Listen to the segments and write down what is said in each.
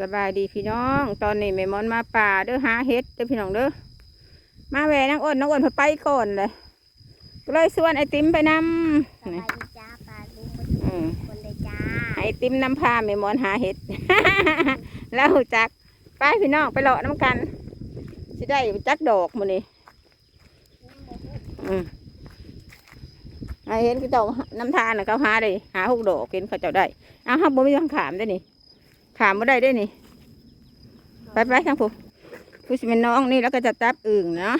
สบายดีพี่น้อง ตอนนี้แม่มอนมาป่าเด้อหาเห็ดเด้อพี่น้องเด้อมาแหวนังอ้นนังอ้นเพนไปก่อนเลยก็เลยชวนไอติมไปนสำบานี่ยดีจ้าปลาลุงมาอืมคนเลยจ้าไอติมนำพาแม่มอนหาเห็ดแล้วจักไปพี่น้องไปเลาะน้ำกันสิได้จักดอกมื้อนี้อืมไอเห็นเขาเจ้าน้ำทานน่ะเขาหาได้หาหกดอกเห็นเขาเจ้าได้อ้าวเฮาบ่มีทางขามได้นี่ ขามบ่ได้ได้นี่ ไปไปทางผู้ผู้สิเป็นน้องนี่แล้วก็จะจับอึ่งเนาะ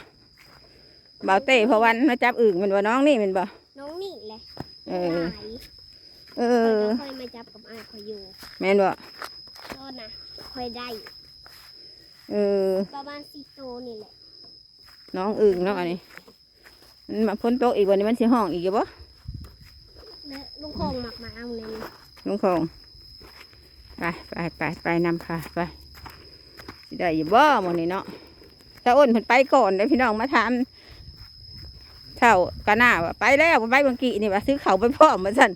เบาเต้พอวันมาจับอึ่งแมันบ่น้องนี่แมันบ่น้องนี่แหละเออหายเอเออเคยมาจับกับอาคอยอยู่แม่นบ่ก็นะคอยได้เออประมาณสี่โตวนี่แหละน้องอึ่งเนาะอันนี้มันมาพ้นโต๊ะอีกวันนี้มันสิห้องอีกอยู่บ่แล้วลุงคงหมักมาเอาเลยนี่ลุงคง ไปไปไปไปนำค่ะไปสิได้อยู่บ่หมื้นี้เนาะถ้าอ้นเพิ่นไปก่อนเด้อพี่น้องมาถามเท่ากะหน้าว่าไปแล้วไปบางกีนี่ว่าซื้อเขาวไปพร้อมมาสั่น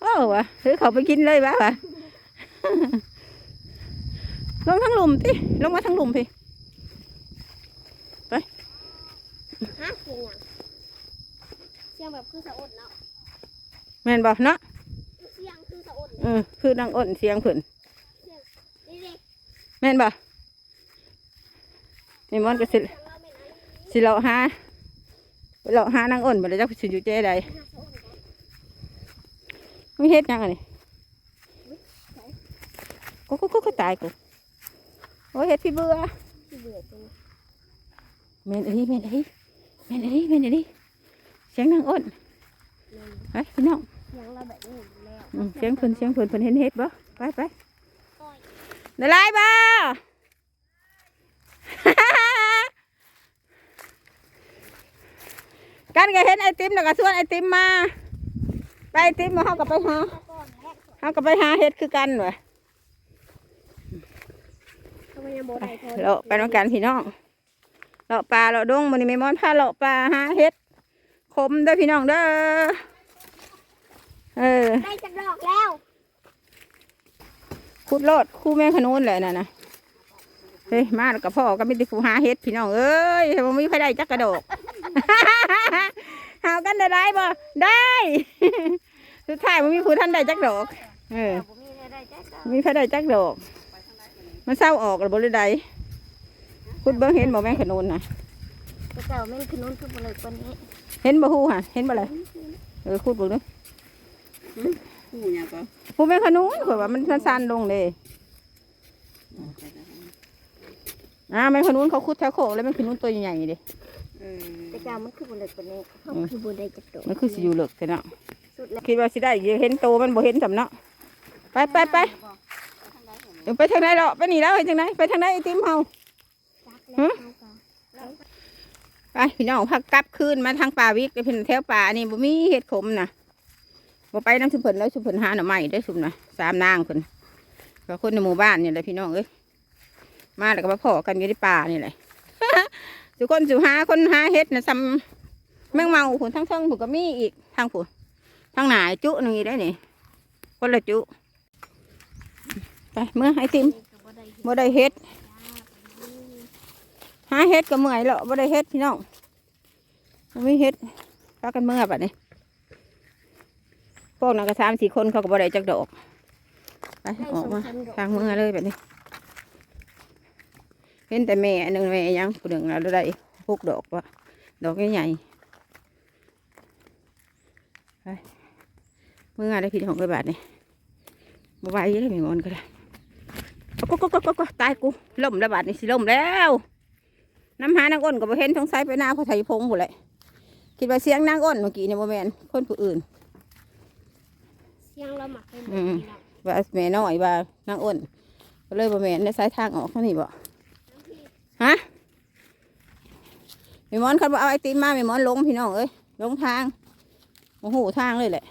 โอ้วะซื้อเขาวไปกินเลยว่ะวะลงทั้งหลุมติลงมาทั้งหลุมพี่ฮะเสียงหยังเสียงแบบคือสะอดเนาะแม่นบอกเนาะเสียงคือสะอดเออคือนางอ้นเสียงเพิ่นนี่เด็กแม่นบ่นี่มอนก็สิเสียงเราเป็นอะไรสิเลาะหาไปเลาะหานางอ้นบ่ได้จักสิอยู่เจ๊ใดหาสะอดกันมีเฮ็ดหยังอันนี้กูกูกูกูตายกูโอ้ยเฮ็ดพี่เบื่อที่เบื่อจังแม่นอันนี้แม่นอันนี้แม่นอันนี้แม่นอันนี้เสียงนางอ้นนั่นไปพี่น้องเสียงเราแบบนี้อยู่แล้วอืมเสียงเพิ่นเสียงเพิ่นเพิ่นเห็นเฮ็ดบ่ไปไปก้อย ได้หลายบ่กันก็เห็นไอติมแล้วก็ชวนไอติมมา ไปไอติมมาเฮาก็ไปหาตะก้อนแรกเฮาก็ไปหาเห็ดคือกันวะทำไมยังโบได้โทรเราไปน้องกันพี่น้องเราปลาเราดงมันนี่ไม่มอนพาเราปลาหาเห็ดขมเด้อพี่น้องเด้อเออได้จะดอกแล้ว ขุดโลดคู่แม่ขนุนแหละน่ะนะเฮ้ยมาแล้วกับพ่อก็ไม่ได้ผู้หาเห็ดพี่น้องเอ้ยบ่มีใครได้จักกระโดดหากันได้ไรบ่ได้สุดท้ายมันมีผู้ท่านได้จักดอกเออผมมีอะไรได้จ้ามีใครได้จักดอก มันเศร้าออกหรือบ่ได้ใดขุดเบิ่งเห็นบ่แม่ขนุนน่ะแต่เก่าไม่คือนู้นคือเลยคนนี้ เห็นบ่ฮู้ฮะเห็นบ่เลยเออขุดเบิ่งดู หูเนี่ยก็ผู้แม่ขนุนข่อยว่ามันสั้นๆลงเลยอ่าแม่ขนุนเขาขุดแถวโคกแล้วแม่ขนุนตัวใหญ่ๆดิเออแต่เก่ามันคือเลยคนนี้เขาคือบุได้จับดอกมันคือสิอยู่เลิกแต่เนาะสุดแล้วคิดว่าสิได้อยู่เห็นโตมันบ่เห็นสำเนาะไปไปไปเดี๋ยวไปทางไหนเนาะไปนี่แล้วไปทางไหนไปทางไหนไอติมเฮาจักแล้วเอาไปพี่น้องพักกลับคืนมาทางป่าวิกไปเพิ่นแถวป่านี่บ่มีเห็ดขมนะ บ่ไปน้ำชุมเพิ่นแล้วชุมเพิ่นหาหน่อไม้ได้ชุมนะสามนางเพิ่นก็คนในหมู่บ้านนี่แหละพี่น้องเอ้ยมาแล้วก็มาพอกันอยู่ในป่านี่แหละทุกคนสิหาคนหาเห็ดนะซ้ำแมงเมาผุนทั้งเทิงผุนก็มีอีกทางผุนทางหนาจุหนึงอีได้นี่คนละจุไปเมื่อไอติมบ่ได้เห็ดหาเห็ดก็เมื่อยแล้วบ่ได้เห็ดพี่น้องบ่มีเห็ดพากันเมื่อบัดนี้ พวกนั้นก็สามสี่คนเขาก็บ่ได้จักดอกไปออกมาทางเมื่อเลยแบบนี้ เห็นแต่แม่อันหนึ่งแม่ยังผู้หนึ่งเราได้หกดอกวะดอกใหญ่ๆไปเมื่อได้พี่ของกระบาดนี่มาไหวเลยมีงอนก็ได้ก็ก็ก็ก็ก็ตายกูล่มระบาดนี่สิล่มแล้วน้ำหานางอ้นก็บ่เห็นทงไซไปหน้าเขาไถพงหมดเลยคิดว่าเสียงนางอ้นเมื่อกี้เนี่ยโมแมนคนผู้อื่นเสี ยงเราหมักเป็นอืมว่าแม่น้อยว่านางอ้นก็เลยบ่แมนในสายทางออกข้างนี้บ่ฮะแม่หมอนเขาบอกเอาไอติมมาแม่หมอนลงพี่น้องเอ้ยลงทางโอ้โหทางเลยแหละ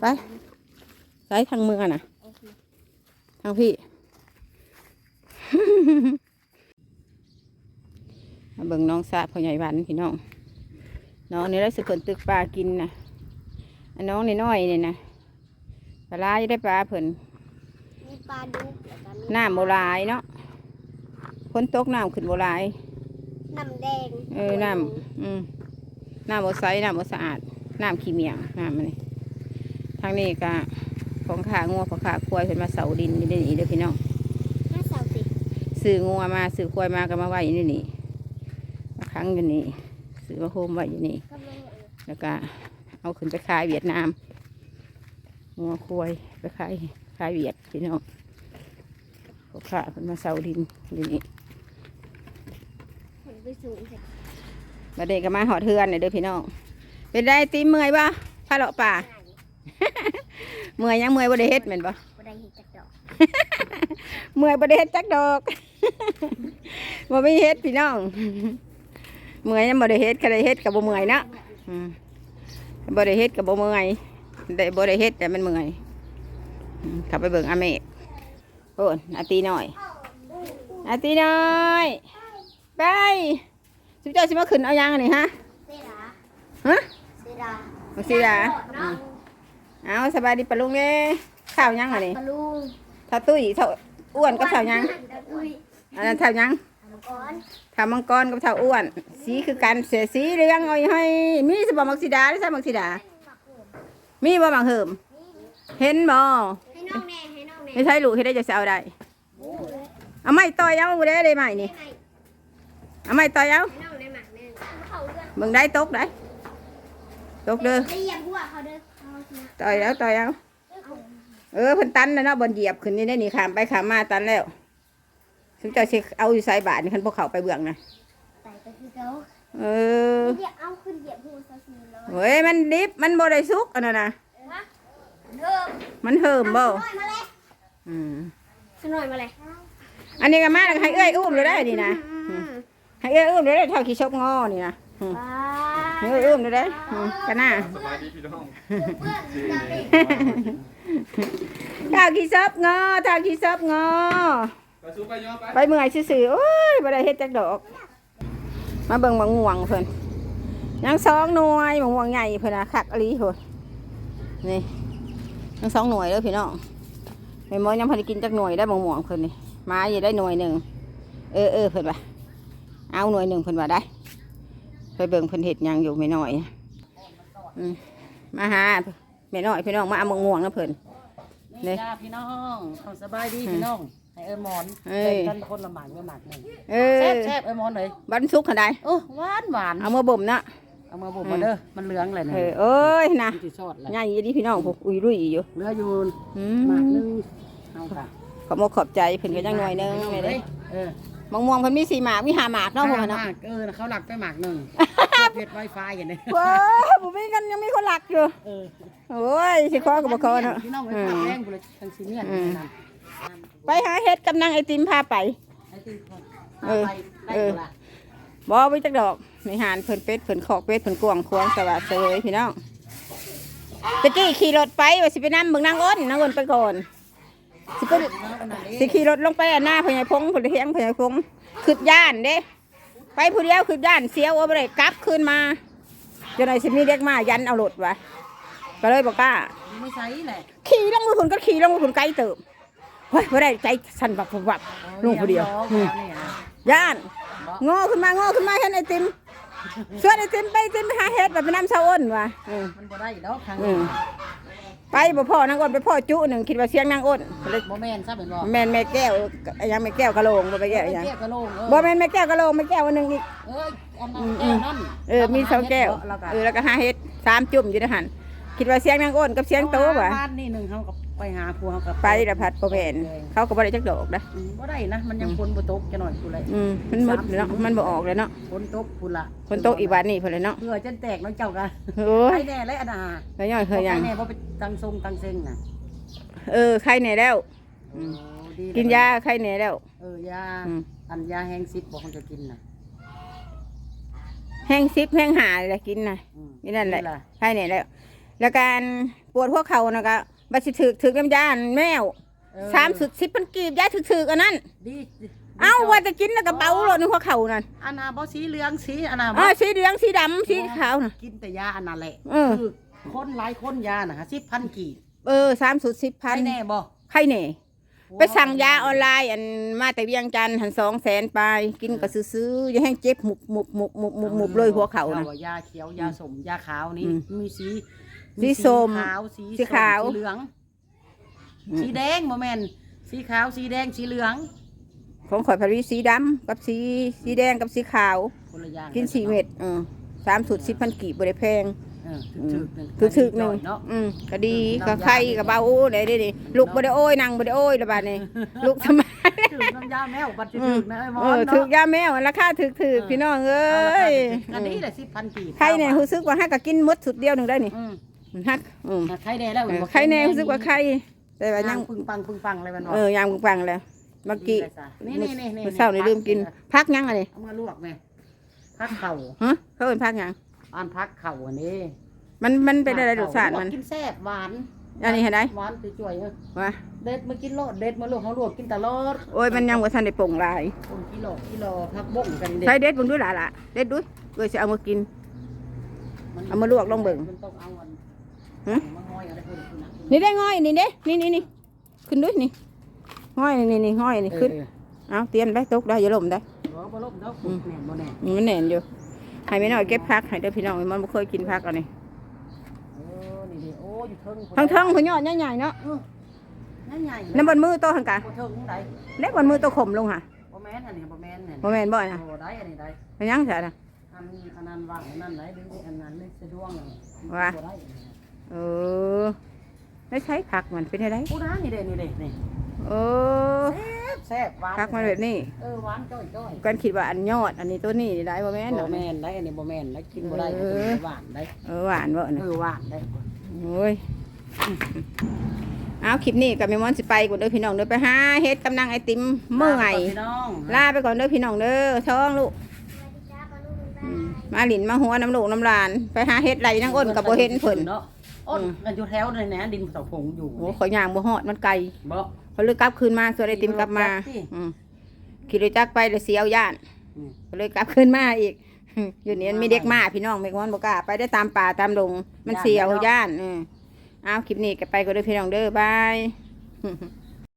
ไปไปทางเมืองน่ะทางพี่ มาเบิ่งน้องสาพ่อใหญ่วันพี่น้อง น้องนี่ได้สุเพิ่นตึกปลากินนะอั นน้องนี่น้อยนี่นะปลาร้าจะได้ปลาเพิ่นปลาดุกแล้วก็มีน้ำโบหลายเนาะฝนตกน้ำขึ้นโบหลายน้ำแดงเออน้ำอืมน้ำโบใสน้ำโบสะอาดน้ำขี้เมียงน้ำมันนี่ทางนี้ก็ของขางัวของขาควายเพิ่นมาเสาดินอยู่ในนี่เด้อพี่น้องห้าสาวสิซื้องัวมาซื้อควายมาก็มาไว้อยู่ในนี่มาขังอยู่นี่ซื้อมาโฮมไว้อยู่นี่กำลังแล้วก็ เอาขึ้นไปขายเวียดนามงัวควายไปขายขายเวียดพี่น้องเขาขาเพิ่นมาเสาดินอยู่นี่มาเด็กก็มาหอดเทือนเนี่ยเด้อพี่น้องเป็นได้ตีเมื่อยปะพาเลาะป่าเมื่อยยังเมื่อยบ่ได้เฮ็ดแม่นบ่เห็นจักดอกเมื่อยบ่ได้เฮ็ดจักดอกบ่ไมีเฮ็ดพี่น้องเมื่อยยังบ่ได้เฮ็ดก็ได้เฮ็ดก็บ่เมื่อยนะอืม บ่ได้เฮ็ดก็บ่เมื่อยได้บ่ได้เฮ็ดแต่มันเมื่อยอืมเขับไปเบิ่งอาเมกโอ้นอาตีน้อยอาตีน้อยไปสิเจ้าสิมาขึ้นเอายังอันนี้ฮะเสดาฮะเสดามาสิล่ะเนาะเอาสบายดีปะลุงเอ้ข้าวยังอันนี้ปลาลุงข้าวตุ้ยข้าวอ้วนกับข้าวยังอุ้ยอันนั้นข้าวยัง ก่อนข้าวมังกรกับข้าวอ้วน สีคือกันเสียสีเรืองเอาให้ มีสบมักสีดาได้ใช่มักสีดา มีบ่มักเหิม เห็นบ่ให้น้องแน่ให้น้องแน่ไม่ใช่ลูกเฮ็ดได้จะสิเอาได้เอาไม้ต่อยเอาบ่ได้เลยไม้นี่ให้เอาไม้ต่อยเอาให้น้องแน่หมักแน่เขาเลือกเบิ่งได้ตกได้ตกเด้อได้เหยียบหัวเขาเด้อเขาชนะต่อยเอาต่อยเอาเออเพิ่นตันแล้วเนาะบนเหยียบขึ้นนี่ได้นี่ขามไปขามมาตันแล้ว ถึงจะสิเอาอยู่ใส่บาทนี่คันพวกเขาไปเบื้องนะใส่ไปคือเขาเออเหยียบเอาขึ้นเหยียบหัวซะสิเลยเฮ้ยมันดิบมันบ่ได้สุกอันนั้นนะเริ่มมันเหิมบ่หน่อยมาเลยอืมสหน่อยมาเลยอันนี้ก็มาแล้วก็ให้เอ้ยอุ้มเลยได้นี่นะอืมให้เอ้ยอุ้มเลยได้เท่าขี้ชกงอนี่นะอืมไปให้เอ้ยอุ้มเลยได้อืมกันหน้าสบายดีพี่น้องเพื่อนจะไปเท่าขี้ชกงอเท่าขี้ชกงอไป สู้ไปย้อนไปไปเมื่อยซื่อๆโอ้ยบ่ได้เฮ็ดจักดอก มาเบิ่งบางม่วงเพิ่นยังสองหน่วยบางม่วงใหญ่เพิ่นน่ะคักอหลีโหดนี่ยังสองหน่วยเด้อพี่น้องแม่หมอยังพอได้กินจักหน่วยได้บางม่วงเพิ่นนี่มาอยู่ได้หน่วยหนึ่งเออเออเพิ่นว่าเอาหน่วยหนึ่งเพิ่นว่าได้ ไปเบิ่งเพิ่นเฮ็ดหยังอยู่แม่น้อยอืมมาหาแม่น้อยพี่น้องมาเอาบางม่วงนะเพิ่น นี่นี่จ้าพี่น้องเอาสบายดีพี่น้อง ให้เอ้ยหมอนเอ้ยเป็นกันคนละหมากละหมากหนึ่งเอแซ่บอแซ่บเอ้ยหมอนเลยบันสุกขนาดใดโอ้หวานหวานเอามาบ่มเนาะเอามาบุกมาเด้อมันเหลืองเลยนะเออเอ้ยนะที่ชอดเลยใหญ่ยี่ดีพี่น้องพวกอุ้ยรุ่ยอยู่เหลืออยู่อืหมากหมนึงเอาค่ะขอบมกขอบใจเพิ่นก็ยังหน่อยหนึงแม่เด้เออมะม่วงเพิ่นมีสี่หมากมีห้าหมากเนาะพวกหเนาะมากเออเขาหลักไปหมากหนึ่งเพชรไวไฟอย่างนี้ว้าบ่มีกันยังมีคนหลักอยู่เออโอ้ยสิขอก็บ่ขอเนาะพี่น้องไปอืฝากม แรงกูเลยทางซีเนียนอืม นั่น ไปหาเฮ็ดกับนางไอติมพาไป ไอ้ที่คนเออไปได้เออกูละบ่ไปจักดอกในหานเพิ่นเป็ดเพิ่นขอกเป็ดเพิ่นกวางควงสวัสดิ์เสวยพี่น้องตะกี้ขี่รถไปว่าสิไปนำเบิ่งนางอ้นนางอ้นไปก่อน สิไปสิขี่รถลงไปอันหน้าพญายพงพญายเทียงพญายพงขึ้นย่านเด้ ไปผู้เดียวขึ้นย่านเสียวเอาไปเลยกลับขึ้นมาจนไหนสิมีเด็กมายันเอารถวะก็เลยบอกว่าไม่ใช่แหละขี่ลงมือคุณก็ขี่ลงมือคุณไกลเติบ เฮ้ยไม่ได้ใจสั่นบับบับลงผู้เดียวร้องอืมแล้วเนี่ยนะย่านงอขึ้นมางอขึ้นมาเห็นไอติมส่วนไอติมไปไอติมไปหาเฮ็ดแบบไปน้ำเสาอ้นวะอืมมันบ่ได้ดอกทางอืมไปบ่พ่อนางอ้นไปพ่อจุหนึ่งคิดว่าเสียงนางอ้นเลยบ่แม่นซะเป็นบ่แม่นแม่แก้วไอ้ยังแม่แก้วกะโหลงบ่ไปแก้วไอ้ยังเรียกกระโหลกเออบ่แม่นแม่แก้วกะโหลงแม่แก้วอันหนึงอีกเอ้ยอันนั้นแก้วนั่นเออมีสองแก้วแล้วก็เออแล้วก็ห้าเฮ็ดสามจุ่มอยู่ในหันคิดว่าเสียงนางอ้นกับเสียงโตว่ะบ้านนี่หนึ่งเขาก็ ไปหาผัวเขาก็ไปละพัดบ่แม่นเขาก็บ่ได้จักดอกนะอืมบ่ได้นะมันยังฝนบ่ตกจะหน่อยกูเลยอืมมันมืดเนาะมันบ่ออกเลยเนาะฝนตกกูละคนตกอีกวันนี้เพิ่นเลยเนาะเพื่อจนแตกน้องเจ้ากันโอ้ยไอ้แน่เลยอันน่ะแล้วย่อยเคยยังไอ้แน่บ่ไปตังทรงตังเซ็งน่ะเออไข้แหน่แล้วอืมโอ้ดีกินยาไข้แหน่แล้วเออยาอืมอันยาแห้งซิปบอกคนจะกินน่ะแห้งซิบแห้งหาเลยล่ะกินน่ะอืมนี่นั่นแหละล่ไข้แหน่แล้วแล้วการปวดหัวเข่านะก็ บัดสิถึกถึกน้ำยาอันแมวเออสามสุดสิบมันกีบยาถึกถึกอันนั้นดีดีเอ้าว่าจะกินแล้วก็เบาโลดในหัวเข่านั่นอันน่ะบ่สีเหลืองสีอันน่ะอ๋บ่อสีเหลืองสีดำสีขาวน่ะ กินแต่ยาอันนั้นแหละเออ คือคนหลายคนยาน่ะสิบพันกี่เออสามสุดสิบพัใช่นแน่บ่ไข่แหน่ไปสั่งยาออนไลน์อันมาแต่เวียงจันทร์หันสองแสนไปกินก็ซื้อๆอย่าให้เจ็บหมุบหมุบหมุบหมุบหมุบหมุบเลยหัวเข่านะจ้ยาเขียวยาสมยาขาวนี่อืม มีสี สีส้มขาวสีสีขาว สีเหลืองอืมสีแดงโมเมนสีขาวสีแดงสีเหลืองของข่อยพารีสีดำกับสีสีแดงกับสีขาว คนละอย่างกินสี่เม็ดเออสามสุดสิบพันกีบบริแพงเอออืมถึกๆคือถึกหนึ่งเนาะอืมก็ดีก็ไข่ก็เบาได้ดิดิลูกบ่ได้โอ้ยนั่งบ่ได้โอ้ยละบาดนี้ลูกทำไมถึกน้ำยาแมวบัดจะอืถึมกนะไอ้หมอเออเนาะถึกยาแมวราคาถึกถึกพี่น้องเอ้ยอันนี้แหละสิพันกีบไข่เนี่ยรู้สึกว่าฮักก็กินหมดสุดเดียวหนึงได้นี่ อืมฮักอืมไข่แดงแล้วเออไข่แน่รู้สึกว่าไข่แต่ว่ายัยังงปึงปังปึงปังอะไรมันเออยามปังๆแล้วเมื่อกี้นี่นี่นี่นี่มื้อเช้านี่ลืมกินพักยังอันนี้เอามาลวกแม่พักเข่าฮะเขาเป็นพักยังอันพักเข่าอันนี้มันมันเป็นอะไรรสชาติมันกินแซ่บหวานอันนี้เห็นไหมหวานไปจ่วยเออว่าเด็ดมากินโลดเด็ดมาลวกเขาลวกกินตลอดโอ้ยมันยังบ่ทันได้ปรุงหลายโอ้ยกิโลกิโลพักบ้งกันเด็ดใส่เด็ดเบิ่งด้วยล่ะล่ะเด็ดด้วยเอ้ยสิเอามากิน เอามาลวกลงเบิ่ง มันต้องเอาอัน นี้นะนี่ได้ง่อยนี่เด้นี่นี่นี่ขึ้นด้วยนี่ง่อยนี่นี่ง่อยนี่ขึ้นเออเอาเตรียมได้ตกได้อย่าล่มได้เออบ่ลบเนาะอืมแน่นบ่แน่มันแน่นอยู่ให้แม่น้อยเก็บพักให้เด้อพี่น้องมันบ่เคยกินพักอันนี้เออนี่ดิโอ้อยู่เทิงทั้งเทิงพุ่นยอดใหญ่ๆเนาะเออนั่นใหญ่น้ำบนมือโตหังกะบ่เทิงไหนเล็กบนมือโตข่มลงค่ะบ่แม่นอันนี้บ่แม่นเนี่ยบ่แม่นบ่นะโอ้ได้อันนี้ได้เป็นหยังซะน่ะอันอันนั้นว่างอันนั้นไหนดึงอันนั้นเลยสะดวกเลยว่าบ่ได้อันนี้ เออได้ใช้ผักมันเป็นอะไรกูนะนี่เด้นี่เด้นี่เออแซ่บแซ่บหวานผักมันแบบนี้เออหวานจ้อยจ้อยกันคิดว่าอันยอด อันนี้ตัวนี้ได้บ่แม่นบ่เนาะแม่นได้อันนี้บ่แม่นได้กินบ่ได้เออันอนี้หวานได้เออหวานบ่เอนะอหวานได้โอ้ยเอาคลิปนี้กับแม่มอนสิไปก่อนเด้อพี่น้องเด้อไปหาเฮ็ดกำลังไอติมเมื่อยพี่น้องลาไปก่อนเด้อพี่น้องเด้อท้องลูกสวัสดีจ้าปลาลูกลุงอืตามมาหลินมาหัวน้ำลูกน้ำหลาน ไปหาเฮ็ดไรนั่งอ้นกับบ่เห็นเพิ่นเนาะ อ้นกันอยู่แถวเลยนะดินเสาผงอยู่โอ้ขอยย่างบ่ฮอดมันไกลบ่เขาเลยกลับคืนมาส่วนไอติมกลับมาขี่รถกลับสิอืมขี่รถจักรไปเลยเสียวย่านอืมก็เลยกลับคืนมาอีกอยู่นี่มันมีเด็กมาพี่น้องแม่งอนบ่กล้าไปได้ตามป่าตามดงมันเสียวย่านเออเอาคลิปนี้ก็ไปก็เด้อพี่น้องเด้อบาย